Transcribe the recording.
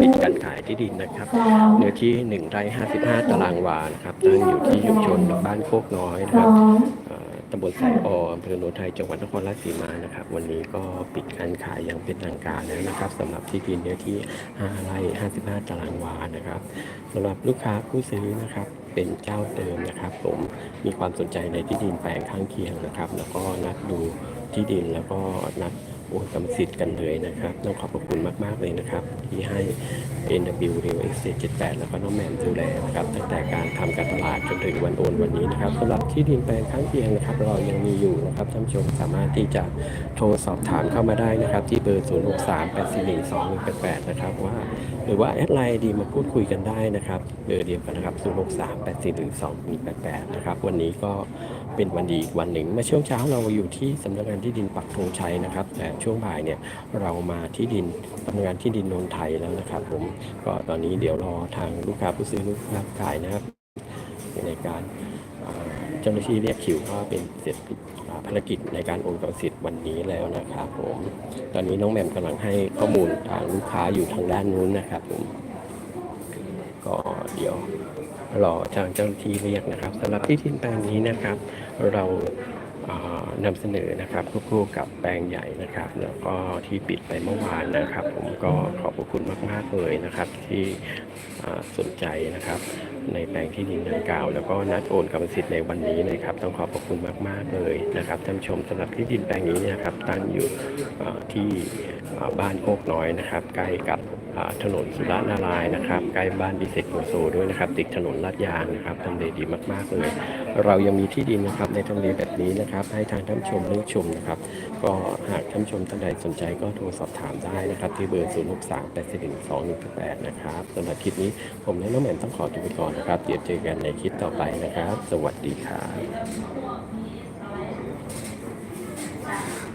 ปิดการขายที่ดินนะครับเนื้อที่ 1 ไร่ 55 ตารางวานะครับตั้งอยู่ที่ชุมชนบ้านโคกน้อยนะครับตำบลสายออำเภอโนนไทยจังหวัดนครราชสีมานะครับ วันนี้ก็ปิดการขายอย่างเป็นทางการแล้วนะครับสำหรับที่ดินเนื้อที่ 5 ไร่ 55 ตารางวานะครับสำหรับลูกค้าผู้ซื้อนะครับเป็นเจ้าเดิมนะครับ ผมมีความสนใจในที่ดินแปลงข้างเคียงนะครับ แล้วก็นัดดูที่ดินแล้วก็นัด โอนกรรมสิทธิ์กันเลยนะครับ ต้องขอบพระคุณมาก ๆ เลยนะครับ ที่ให้ NW Real Estate 78 แล้วก็น้องแหม่มดูแลนะครับตั้งแต่การทำการตลาดจนถึงวันโอนวันนี้นะครับสำหรับที่ดินแปลงข้างเคียงนะครับ เรายังมีอยู่นะครับท่านผู้ชมสามารถที่จะโทรสอบถามเข้ามาได้นะครับ ที่เบอร์ 0638412188 นะครับว่า หรือว่าแอดไลน์ดีมาพูดคุยกันได้นะครับเบอร์เดียวกันนะครับ0638412188นะครับวันนี้ก็เป็นวันดีอีกวันหนึ่งเมื่อช่วงเช้าเราอยู่ที่สำนักงานที่ดินปักธงชัยนะครับแต่ช่วงบ่ายเนี่ยเรามาที่ดินสำนักงานที่ดินนนทไทยแล้วนะครับ ผมก็ตอนนี้เดี๋ยวรอทางลูกค้าผู้ซื้อลูกค้าขายนะครับในการ เจ้าหน้าที่เรียกคิวว่าเป็นเสร็จภารกิจในการโอนกรรมสิทธิ์วันนี้แล้วนะครับผมตอนนี้น้องแหม่มกำลังให้ข้อมูลทางลูกค้าอยู่ทางด้านนู้นนะครับผมก็เดี๋ยวรอทางเจ้าหน้าที่เรียกนะครับสำหรับที่ดินแปลงนี้นะครับ เรา นำเสนอนะครับควบคู่กับแปลงใหญ่นะครับ แล้วก็ที่ปิดไปเมื่อวานนะครับ ผมก็ขอบคุณมาก ๆ เลยนะครับ ที่สนใจนะครับ ในแปลงที่ดินดังกล่าว แล้วก็นัดโอนกรรมสิทธิ์ในวันนี้นะครับ ต้องขอบคุณมาก ๆ เลยนะครับท่านชมสำหรับที่ดินแปลงนี้นะครับตั้งอยู่ที่บ้านโคกน้อยนะครับ ใกล้กับ ถนนสุรนารายนะครับใกล้บ้านดิเซตโกโซด้วยนะครับ ติดถนนลาดยางนะครับทำเลดีมาก ๆ เลย เรายังมีที่ดินนะครับในทำเลแบบนี้นะครับ ให้ทางท่านชมเลือกชมนะครับ ก็หากท่านชมท่านใดสนใจก็โทรสอบถามได้นะครับ ที่เบอร์ 0 6 3 8 4 1 2 1 8 นะครับสำหรับคลิปนี้ผมและน้องแหม่มต้องขอตัวไปก่อนนะครับเดี๋ยวเจอกันในคลิปต่อไปนะครับ สวัสดีครับ